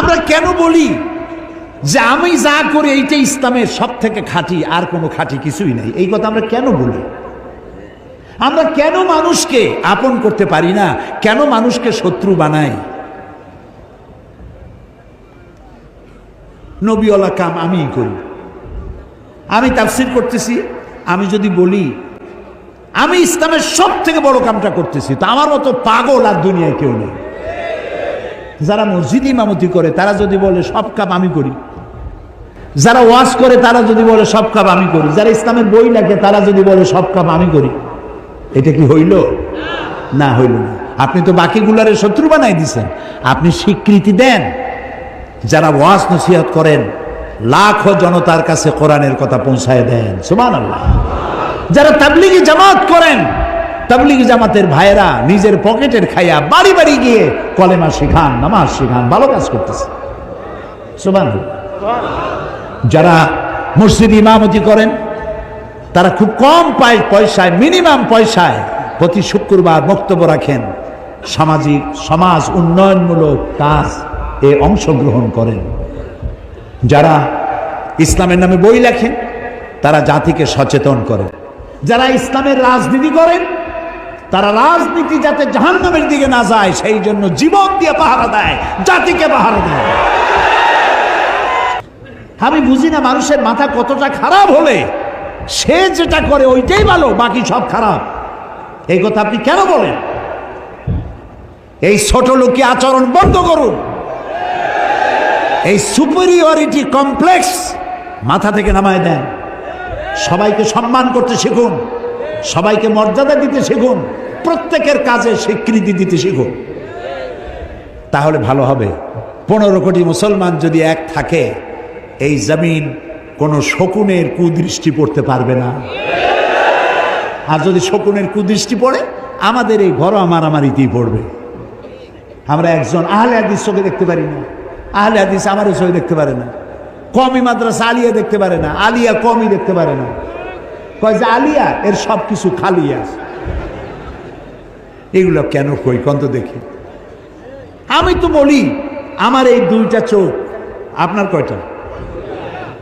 আমরা কেন বলি যে আমি যা করি এইটা ইসলামের সব থেকে খাঁটি, আর কোনো খাঁটি কিছুই নাই। এই কথা আমরা কেন বলি? আমরা কেন মানুষকে আপন করতে পারি না? কেন মানুষকে শত্রু বানাই? নবীওয়ালা কাম আমিই করি। আমি তাফসির করতেছি, আমি যদি বলি, আমি ইসলামের সব থেকে বড় কামটা করতেছি, তো আমার মতো পাগল আর দুনিয়ায় কেউ নেই। যারা মসজিদ ইমামতি করে, তারা যদি বলে, সব কাম আমি করি। যারা ওয়াজ করে, তারা যদি বলে, সব কাম আমি করি। যারা ইসলামের বই লেখে, তারা যদি বলে, সব কাম আমি করি। এটা কি হইল? না হইল না। আপনি তো বাকিগুলারে শত্রু বানাই দিছেন। আপনি স্বীকৃতি দেন। যারা ওয়াজ নসিহত করেন, লাখো জনতার কাছে কোরআনের কথা পৌঁছায় দেন। সুমান আল্লাহ যারা তাবলিগি জামাত করেন তাবলিগি জামাতের ভাইয়েরা নিজের পকেটের খাইয়া বাড়ি বাড়ি গিয়ে কলেমা শিখান, নামাজ শিখান, ভালো কাজ করতেছে। যারা মসজিদ ইমামতি করেন, তারা খুব কম পায় পয়সায়, মিনিমাম পয়সায় প্রতি শুক্রবার বক্তব্য রাখেন, সামাজিক, সমাজ উন্নয়নমূলক কাজ এ অংশগ্রহণ করেন। যারা ইসলামের নামে বই লেখেন, তারা জাতিকে সচেতন করেন। যারা ইসলামের রাজনীতি করেন তারা রাজনীতি যাতে জাহান্নামের দিকে না যায়, সেই জন্য জীবন দিয়ে পাহারা দেয়, জাতিকে পাহারা দেয়। আমি বুঝি না মানুষের মাথা কতটা খারাপ হলে সে যেটা করে ওইটাই ভালো, বাকি সব খারাপ। এই কথা আপনি কেন বলেন? এই ছোট লোকী আচরণ বন্ধ করুন। এই সুপেরিয়রিটি কমপ্লেক্স মাথা থেকে নামায় দেন। সবাইকে সম্মান করতে শিখুন। সবাইকে মর্যাদা দিতে শিখুন, প্রত্যেকের কাজে স্বীকৃতি দিতে শিখুন। তাহলে ভালো হবে। পনেরো কোটি মুসলমান যদি এক থাকে, এই জমিন কোনো শকুনের কুদৃষ্টি পড়তে পারবে না। আর যদি শকুনের কুদৃষ্টি পড়ে, আমাদের এই ঘর মারামারিতেই পড়বে। আমরা একজন আহলে হাদিস চোখে দেখতে পারি না। আহলে হাদিস আমারও চোখে দেখতে পারে না। কমি মাদ্রাসা আলিয়া দেখতে পারে না। আলিয়া কমই দেখতে পারে না। কয় যে আলিয়া এর সব কিছু খালি আছে। এগুলো কেন কই? কন্ত দেখি। আমি তো বলি, আমার এই দুইটা চোখ, আপনার কয়টা?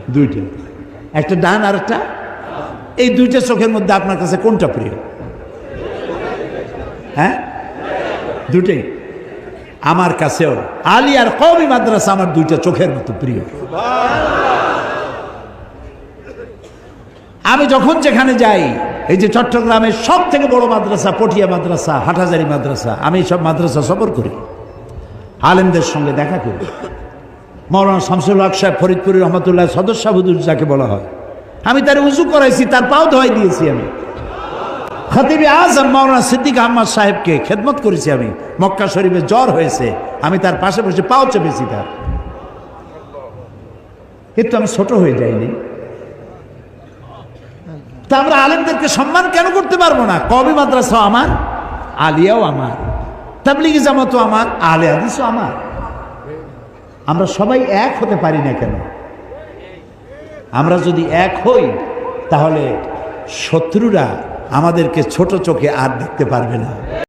দুইটা। একটা ডান আর একটা। এই দুইটা চোখের মধ্যে আপনার কাছে কোনটা প্রিয়? হ্যাঁ? দুটেই আমার কাছেও। আলিয়ার কবি মাদ্রাসা আমার দুইটা চোখের মতো প্রিয়। আমি যখন যেখানে যাই, এই যে চট্টগ্রামের সব থেকে বড় মাদ্রাসা, পটিয়া মাদ্রাসা হাটাজারি মাদ্রাসা, আমি সব মাদ্রাসা সফর করি। আলেমদের সঙ্গে দেখা করি। মৌলানা শামসুল হক সাহেব ফরিদপুরি রহমতুল্লাহ সদস্য হুদুর যাকে বলা হয়। আমি তার উঁচু করাইছি, তার পাও ধোয়াই দিয়েছি আমি। খতিবে আজম মৌলানা সিদ্দিক আহমদ সাহেবকে খেদমত করেছি আমি। মক্কা শরীফে জ্বর হয়েছে, আমি তার পাশে বসে পাও চেপেছি তার। কিন্তু আমি ছোট হয়ে যাইনি। তা আমরা আলেমদেরকে সম্মান কেন করতে পারব না? কবি মাদ্রাসা আমার, আলিয়াও আমার, তাবলিগি জামাতও আমার আলে হাদিসও আমার। আমরা সবাই এক হতে পারি না কেন? আমরা যদি এক হই, তাহলে শত্রুরা আমাদেরকে ছোট চোখে আর দেখতে পারবে না।